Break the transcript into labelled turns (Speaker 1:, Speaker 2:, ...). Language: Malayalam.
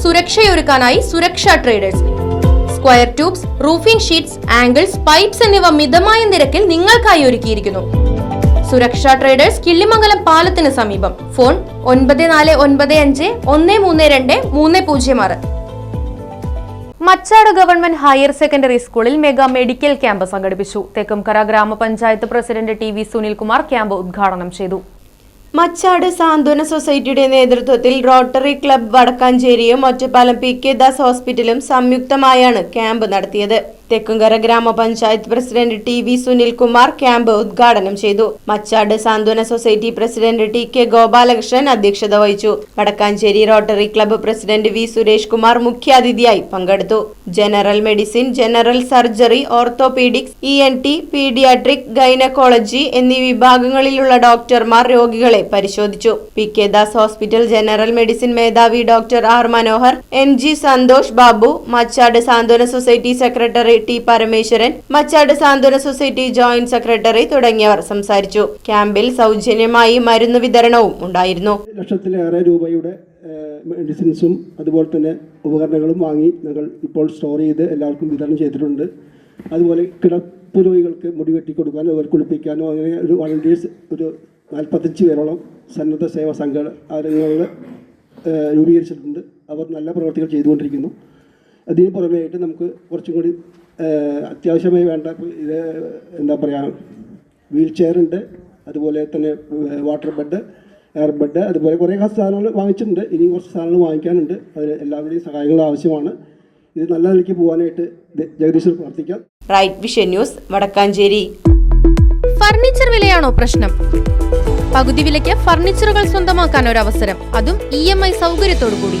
Speaker 1: സുരക്ഷയൊരുക്കാനായി Suraksha traders square tubes roofing sheets angles pipes എന്നിവ മിതമായ നിരക്കിൽ നിങ്ങൾക്കായി ഒരുക്കിയിരിക്കുന്നു. സുരക്ഷ ട്രേഡേഴ്സ് കിള്ളിമംഗലം പാലത്തിന് സമീപം. ഫോൺ ഒൻപത് നാല് ഒൻപത് അഞ്ച് ഒന്ന് മൂന്ന് രണ്ട് മൂന്ന് പൂജ്യം ആറ്. മച്ചാട് ഗവൺമെന്റ് ഹയർ സെക്കൻഡറി സ്കൂളിൽ മെഗാ മെഡിക്കൽ ക്യാമ്പ് സംഘടിപ്പിച്ചു. തെക്കുംകര ഗ്രാമപഞ്ചായത്ത് president T V Sunilkumar camp ഉദ്ഘാടനം ചെയ്തു.
Speaker 2: മച്ചാട് സാന്ത്വന സൊസൈറ്റിയുടെ നേതൃത്വത്തിൽ റോട്ടറി ക്ലബ് വടക്കാഞ്ചേരിയും ഒറ്റപ്പാലം പി കെ ദാസ് ഹോസ്പിറ്റലും സംയുക്തമായാണ് ക്യാമ്പ് നടത്തിയത്. തെക്കുംകര ഗ്രാമപഞ്ചായത്ത് president T V Sunilkumar camp ഉദ്ഘാടനം ചെയ്തു. Machad Santhwana society president T K Gopalakrishnan അധ്യക്ഷത വഹിച്ചു. Vadakkanchery rotary club president V Suresh Kumar മുഖ്യാതിഥിയായി പങ്കെടുത്തു. General medicine general surgery orthopaedics E N T paediatric gynaecology എന്നീ വിഭാഗങ്ങളിലുള്ള ഡോക്ടർമാർ രോഗികളെ പരിശോധിച്ചു. P K Das hospital general medicine മേധാവി doctor R Manohar N G Santhosh Babu Machad Santhwana society secretary T Parameswaran Machad Santhwana society joint secretary തുടങ്ങിയവർ സംസാരിച്ചു. ക്യാമ്പിൽ സൗജന്യമായി മരുന്ന് വിതരണവും ഉണ്ടായിരുന്നു.
Speaker 3: ലക്ഷത്തിലേറെ രൂപയുടെ മെഡിസിൻസും അതുപോലെ തന്നെ ഉപകരണങ്ങളും വാങ്ങി ഞങ്ങൾ ഇപ്പോൾ സ്റ്റോർ ചെയ്ത് എല്ലാവർക്കും വിതരണം ചെയ്തിട്ടുണ്ട്. അതുപോലെ കിടപ്പ് രോഗികൾക്ക് മുടി വെട്ടി അവർ കുളിപ്പിക്കാനോ അങ്ങനെ ഒരു വളണ്ടിയേഴ്സ് ഒരു നാൽപ്പത്തഞ്ച് പേരോളം സന്നദ്ധ സേവാ ഏഹ്, രൂപീകരിച്ചിട്ടുണ്ട്. അവർ നല്ല പ്രവർത്തികൾ ചെയ്തുകൊണ്ടിരിക്കുന്നു. അതിന് പുറമെയായിട്ട് നമുക്ക് കുറച്ചും കൂടി അത്യാവശ്യമായി വേണ്ട ഇത് എന്താ പറയുക വീൽ ചെയർ ഉണ്ട് അതുപോലെ തന്നെ വാട്ടർ ബെഡ് എയർ ബെഡ് അതുപോലെ കുറേ സാധനങ്ങൾ വാങ്ങിച്ചിട്ടുണ്ട്. ഇനിയും കുറച്ച് സാധനങ്ങൾ വാങ്ങിക്കാനുണ്ട്. അതിന് എല്ലാവരുടെയും സഹായങ്ങൾ ആവശ്യമാണ്. ഇത് നല്ല നിലയ്ക്ക് പോകാനായിട്ട് ജഗദീശ്വർ പ്രാർത്ഥിക്കാം.
Speaker 2: Right vision news Vadakkanchery.
Speaker 1: Furniture വിലയാണോ പ്രശ്നം? പകുതി വിലയ്ക്ക് ഫർണിച്ചറുകൾ സ്വന്തമാക്കാൻ ഒരു അവസരം അതും ഇ എം ഐ സൗകര്യത്തോടു കൂടി